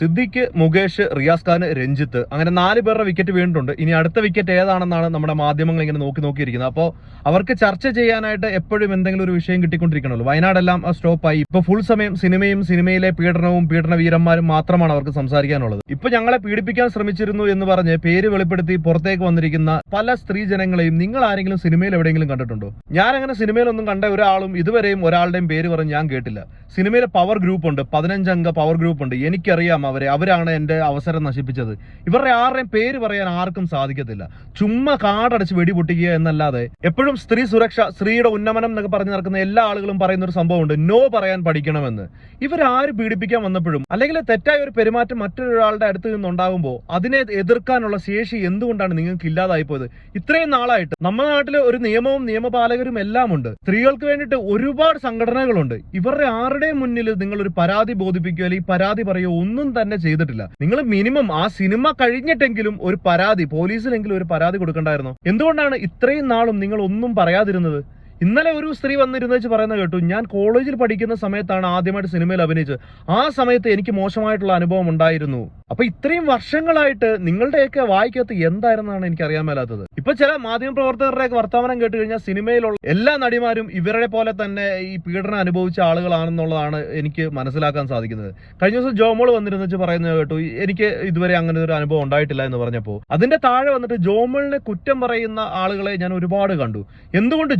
സിദ്ദിഖ് മുകേഷ് റിയാസ് ഖാൻ രഞ്ജിത്ത് അങ്ങനെ നാല് പേരുടെ വിക്കറ്റ് വീണിട്ടുണ്ട്. ഇനി അടുത്ത വിക്കറ്റ് ഏതാണെന്നാണ് നമ്മുടെ മാധ്യമങ്ങൾ ഇങ്ങനെ നോക്കി നോക്കിയിരിക്കുന്നത്. അപ്പോൾ അവർക്ക് ചർച്ച ചെയ്യാനായിട്ട് എപ്പോഴും എന്തെങ്കിലും ഒരു വിഷയം കിട്ടിക്കൊണ്ടിരിക്കണമല്ലോ. വയനാടെല്ലാം സ്റ്റോപ്പായി ഇപ്പൊ ഫുൾ സമയം സിനിമയും സിനിമയിലെ പീഡനവും പീഡന വീരന്മാരും മാത്രമാണ് അവർക്ക് സംസാരിക്കാനുള്ളത്. ഇപ്പൊ ഞങ്ങളെ പീഡിപ്പിക്കാൻ ശ്രമിച്ചിരുന്നു എന്ന് പറഞ്ഞ് പേര് വെളിപ്പെടുത്തി പുറത്തേക്ക് വന്നിരിക്കുന്ന പല സ്ത്രീ ജനങ്ങളെയും നിങ്ങൾ ആരെങ്കിലും സിനിമയിൽ എവിടെയെങ്കിലും കണ്ടിട്ടുണ്ടോ? ഞാൻ അങ്ങനെ സിനിമയിലൊന്നും കണ്ട ഒരാളും ഇതുവരെയും ഒരാളുടെയും പേര് പറഞ്ഞ് ഞാൻ കേട്ടില്ല. സിനിമയിലെ പവർ ഗ്രൂപ്പ് ഉണ്ട്. പതിനഞ്ചംഗ പവർ ഗ്രൂപ്പ് ഉണ്ട്. എനിക്കറിയാം അവരെ അവരാണ് എന്റെ അവസരം നശിപ്പിച്ചത്. ഇവരുടെ ആരുടെയും പേര് പറയാൻ ആർക്കും സാധിക്കത്തില്ല. ചുമ്മാ കാടടച്ച് വെടി പൊട്ടിക്കുക എന്നല്ലാതെ എപ്പോഴും സ്ത്രീ സുരക്ഷ സ്ത്രീയുടെ ഉന്നമനം എന്നൊക്കെ പറഞ്ഞു നടക്കുന്ന എല്ലാ ആളുകളും പറയുന്ന ഒരു സംഭവമുണ്ട് നോ പറയാൻ പഠിക്കണമെന്ന്. ഇവരാര് പീഡിപ്പിക്കാൻ വന്നപ്പോഴും അല്ലെങ്കിൽ തെറ്റായ ഒരു പെരുമാറ്റം മറ്റൊരാളുടെ അടുത്ത് നിന്നുണ്ടാകുമ്പോൾ അതിനെ എതിർക്കാനുള്ള ശേഷി എന്തുകൊണ്ടാണ് നിങ്ങൾക്ക് ഇല്ലാതായി പോയത് ഇത്രയും നാളായിട്ട് നമ്മുടെ നാട്ടിൽ ഒരു നിയമവും നിയമപാലകരും എല്ലാം ഉണ്ട് സ്ത്രീകൾക്ക് വേണ്ടിയിട്ട് ഒരുപാട് സംഘടനകളുണ്ട്. ഇവരുടെ ആരുടെയും മുന്നിൽ നിങ്ങൾ ഒരു പരാതി ബോധിപ്പിക്കുകയോ അല്ലെങ്കിൽ പരാതി പറയുകയോ ഒന്നും തന്നെ ചെയ്തിട്ടില്ല. നിങ്ങൾ മിനിമം ആ സിനിമ കഴിഞ്ഞിട്ടെങ്കിലും ഒരു പരാതി പോലീസിലെങ്കിലും ഒരു പരാതി കൊടുക്കണ്ടായിരുന്നോ? എന്തുകൊണ്ടാണ് ഇത്രയും നാളും നിങ്ങൾ ഒന്നും പറയാതിരുന്നത്? ഇന്നലെ ഒരു സ്ത്രീ വന്നിരുന്നു വെച്ച് പറയുന്നത് കേട്ടു ഞാൻ കോളേജിൽ പഠിക്കുന്ന സമയത്താണ് ആദ്യമായിട്ട് സിനിമയിൽ അഭിനയിച്ചത്. ആ സമയത്ത് എനിക്ക് മോശമായിട്ടുള്ള അനുഭവം ഉണ്ടായിരുന്നു. അപ്പൊ ഇത്രയും വർഷങ്ങളായിട്ട് നിങ്ങളുടെയൊക്കെ വായിക്കകത്ത് എന്തായിരുന്നാണ് എനിക്ക് അറിയാൻ മേലാത്തത്. ഇപ്പൊ ചില മാധ്യമ പ്രവർത്തകരുടെയൊക്കെ വർത്തമാനം കേട്ട് കഴിഞ്ഞാൽ സിനിമയിലുള്ള എല്ലാ നടിമാരും ഇവരുടെ പോലെ തന്നെ ഈ പീഡനം അനുഭവിച്ച ആളുകളാണെന്നുള്ളതാണ് എനിക്ക് മനസ്സിലാക്കാൻ സാധിക്കുന്നത്. കഴിഞ്ഞ ദിവസം ജോമോൾ വന്നിരുന്നു വെച്ച് പറയുന്നത് കേട്ടു എനിക്ക് ഇതുവരെ അങ്ങനെ ഒരു അനുഭവം ഉണ്ടായിട്ടില്ല എന്ന് പറഞ്ഞപ്പോൾ. അതിന്റെ താഴെ വന്നിട്ട് ജോമോളിനെ കുറ്റം പറയുന്ന ആളുകളെ ഞാൻ ഒരുപാട് കണ്ടു. എന്തുകൊണ്ട്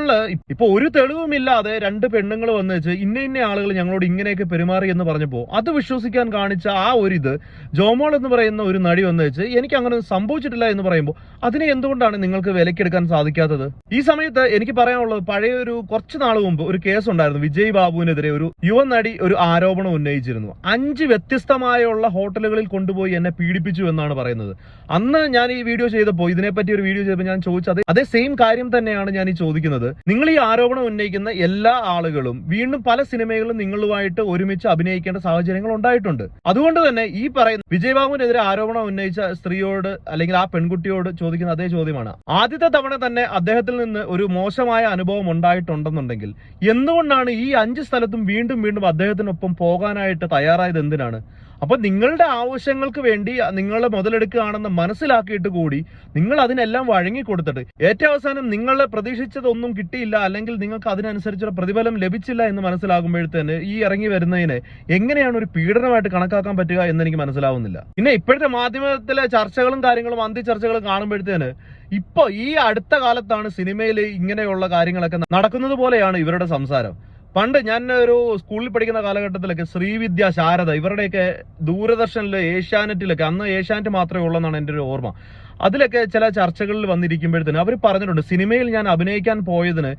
ജോമോളിൽ ഇപ്പൊ ഒരു തെളിവുമില്ലാതെ രണ്ട് പെണ്ണുങ്ങൾ വന്നു വെച്ച് ഇന്ന ഇന്ന ആളുകൾ ഞങ്ങളോട് ഇങ്ങനെയൊക്കെ പെരുമാറി എന്ന് പറഞ്ഞപ്പോൾ അത് വിശ്വസിക്കാൻ കാണിച്ച ആ ഒരു ഇത് ജോമോൾ എന്ന് പറയുന്ന ഒരു നടി വന്നു വെച്ച് എനിക്ക് അങ്ങനെ സംഭവിച്ചിട്ടില്ല എന്ന് പറയുമ്പോൾ അതിനെ എന്തുകൊണ്ടാണ് നിങ്ങൾക്ക് വിലക്കെടുക്കാൻ സാധിക്കാത്തത്? ഈ സമയത്ത് എനിക്ക് പറയാനുള്ളത് പഴയ ഒരു കുറച്ച് നാൾ മുമ്പ് ഒരു കേസ് ഉണ്ടായിരുന്നു വിജയ് ബാബുവിനെതിരെ ഒരു യുവ നടി ഒരു ആരോപണം ഉന്നയിച്ചിരുന്നു. അഞ്ച് വ്യത്യസ്തമായുള്ള ഹോട്ടലുകളിൽ കൊണ്ടുപോയി എന്നെ പീഡിപ്പിച്ചു എന്നാണ് പറയുന്നത്. അന്ന് ഞാൻ ഈ വീഡിയോ ചെയ്തപ്പോൾ ഇതിനെപ്പറ്റി ഒരു വീഡിയോ ചെയ്തപ്പോൾ ഞാൻ ചോദിച്ചത് അതേ സെയിം കാര്യം തന്നെയാണ് ഞാൻ ഈ ചോദിക്കുന്നത്. നിങ്ങൾ ഈ ആരോപണം ഉന്നയിക്കുന്ന എല്ലാ ആളുകളും വീണ്ടും പല സിനിമകളിലും നിങ്ങളുമായിട്ട് ഒരുമിച്ച് അഭിനയിക്കേണ്ട സാഹചര്യങ്ങൾ ഉണ്ടായിട്ടുണ്ട്. അതുകൊണ്ട് തന്നെ ഈ പറയുന്ന വിജയബാബുവിനെതിരെ ആരോപണം ഉന്നയിച്ച സ്ത്രീയോട് അല്ലെങ്കിൽ ആ പെൺകുട്ടിയോട് ചോദിക്കുന്ന അതേ ചോദ്യമാണ്. ആദ്യത്തെ തവണ തന്നെ അദ്ദേഹത്തിൽ നിന്ന് ഒരു മോശമായ അനുഭവം ഉണ്ടായിട്ടുണ്ടെന്നുണ്ടെങ്കിൽ എന്തുകൊണ്ടാണ് ഈ അഞ്ച് സ്ഥലത്തും വീണ്ടും വീണ്ടും അദ്ദേഹത്തിനൊപ്പം പോകാനായിട്ട് തയ്യാറായത് എന്തിനാണ്? അപ്പൊ നിങ്ങളുടെ ആവശ്യങ്ങൾക്ക് വേണ്ടി നിങ്ങൾ മുതലെടുക്കുകയാണെന്ന് മനസ്സിലാക്കിയിട്ട് കൂടി നിങ്ങൾ അതിനെല്ലാം വഴങ്ങി കൊടുത്തിട്ട് ഏറ്റവും അവസാനം നിങ്ങൾ പ്രതീക്ഷിച്ചതൊന്നും കിട്ടിയില്ല അല്ലെങ്കിൽ നിങ്ങൾക്ക് അതിനനുസരിച്ചുള്ള പ്രതിഫലം ലഭിച്ചില്ല എന്ന് മനസ്സിലാകുമ്പോഴത്തേന് ഈ ഇറങ്ങി വരുന്നതിനെ എങ്ങനെയാണ് ഒരു പീഡനമായിട്ട് കണക്കാക്കാൻ പറ്റുക എന്ന് എനിക്ക് മനസ്സിലാവുന്നില്ല. പിന്നെ ഇപ്പോഴത്തെ മാധ്യമത്തിലെ ചർച്ചകളും കാര്യങ്ങളും അന്തി ചർച്ചകളും കാണുമ്പോഴത്തേന് ഇപ്പൊ ഈ അടുത്ത കാലത്താണ് സിനിമയിൽ ഇങ്ങനെയുള്ള കാര്യങ്ങളൊക്കെ നടക്കുന്നത് പോലെയാണ് ഇവരുടെ സംസാരം. പണ്ട് ഞാൻ ഒരു സ്കൂളിൽ പഠിക്കുന്ന കാലഘട്ടത്തിലൊക്കെ ശ്രീവിദ്യ ശാരദ ഇവരുടെയൊക്കെ ദൂരദർശനിൽ ഏഷ്യാനെറ്റിലൊക്കെ അന്ന് ഏഷ്യാനെറ്റ് മാത്രമേ ഉള്ളെന്നാണ് എന്റെ ഒരു ഓർമ്മ. അതിലൊക്കെ ചില ചർച്ചകളിൽ വന്നിരിക്കുമ്പോഴത്തേന് അവർ പറഞ്ഞിട്ടുണ്ട് സിനിമയിൽ ഞാൻ അഭിനയിക്കാൻ പോയതിന്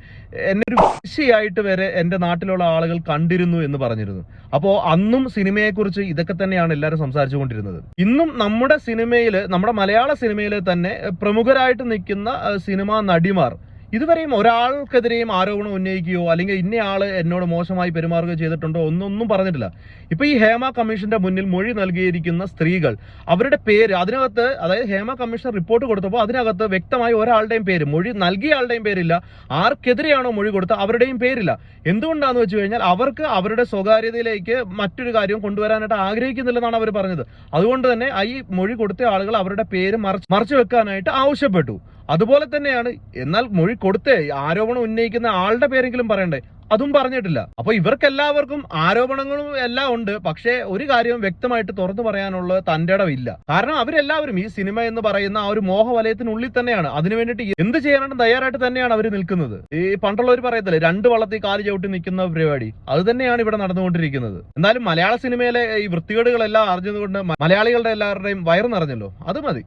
എന്നെ ഒരു വേശ്യയായിട്ട് വരെ എന്റെ നാട്ടിലുള്ള ആളുകൾ കണ്ടിരുന്നു എന്ന് പറഞ്ഞിരുന്നു. അപ്പോൾ അന്നും സിനിമയെക്കുറിച്ച് ഇതൊക്കെ തന്നെയാണ് എല്ലാവരും സംസാരിച്ചുകൊണ്ടിരുന്നത്. ഇന്നും നമ്മുടെ സിനിമയിൽ നമ്മുടെ മലയാള സിനിമയിൽ തന്നെ പ്രമുഖരായിട്ട് നിൽക്കുന്ന സിനിമാ നടിമാർ ഇതുവരെയും ഒരാൾക്കെതിരെയും ആരോപണം ഉന്നയിക്കുകയോ അല്ലെങ്കിൽ ഇന്നയാൾ എന്നോട് മോശമായി പെരുമാറുകയോ ചെയ്തിട്ടുണ്ടോ ഒന്നൊന്നും പറഞ്ഞിട്ടില്ല. ഇപ്പൊ ഈ ഹേമ കമ്മീഷന്റെ മുന്നിൽ മൊഴി നൽകിയിരിക്കുന്ന സ്ത്രീകൾ അവരുടെ പേര് അതിനകത്ത് അതായത് ഹേമ കമ്മീഷൻ റിപ്പോർട്ട് കൊടുത്തപ്പോൾ അതിനകത്ത് വ്യക്തമായി ഒരാളുടെയും പേര് മൊഴി നൽകിയ ആളുടെയും പേരില്ല. ആർക്കെതിരെയാണോ മൊഴി കൊടുത്ത അവരുടെയും പേരില്ല. എന്തുകൊണ്ടാന്ന് വെച്ച് കഴിഞ്ഞാൽ അവർക്ക് അവരുടെ സ്വകാര്യതയിലേക്ക് മറ്റൊരു കാര്യം കൊണ്ടുവരാനായിട്ട് ആഗ്രഹിക്കുന്നില്ലെന്നാണ് അവർ പറഞ്ഞത്. അതുകൊണ്ട് തന്നെ ഈ മൊഴി കൊടുത്ത ആളുകൾ അവരുടെ പേര് മറച്ചു വെക്കാനായിട്ട് ആവശ്യപ്പെട്ടു. അതുപോലെ തന്നെയാണ്. എന്നാൽ മൊഴി കൊടുത്തേ ആരോപണം ഉന്നയിക്കുന്ന ആളുടെ പേരെങ്കിലും പറയണ്ടേ? അതും പറഞ്ഞിട്ടില്ല. അപ്പൊ ഇവർക്ക് എല്ലാവർക്കും ആരോപണങ്ങളും എല്ലാം ഉണ്ട്. പക്ഷേ ഒരു കാര്യം വ്യക്തമായിട്ട് തുറന്നു പറയാനുള്ള തന്റെ ഇടവില്ല കാരണം അവരെല്ലാവരും ഈ സിനിമ എന്ന് പറയുന്ന ആ ഒരു മോഹവലയത്തിനുള്ളിൽ തന്നെയാണ്. അതിനു വേണ്ടിയിട്ട് എന്ത് ചെയ്യാനും തയ്യാറായിട്ട് തന്നെയാണ് അവർ നിൽക്കുന്നത്? ഈ പണ്ടുള്ളവർ പറയത്തില്ലേ രണ്ട് വള്ളത്തിൽ കാൽ ചവിട്ടി നിൽക്കുന്ന പരിപാടി. അത് തന്നെയാണ് ഇവിടെ നടന്നുകൊണ്ടിരിക്കുന്നത്. എന്നാലും മലയാള സിനിമയിലെ ഈ വൃത്തികേടുകളെല്ലാം അറിഞ്ഞതുകൊണ്ട് മലയാളികളുടെ എല്ലാവരുടെയും വയറ് നിറഞ്ഞല്ലോ. അത് മതി.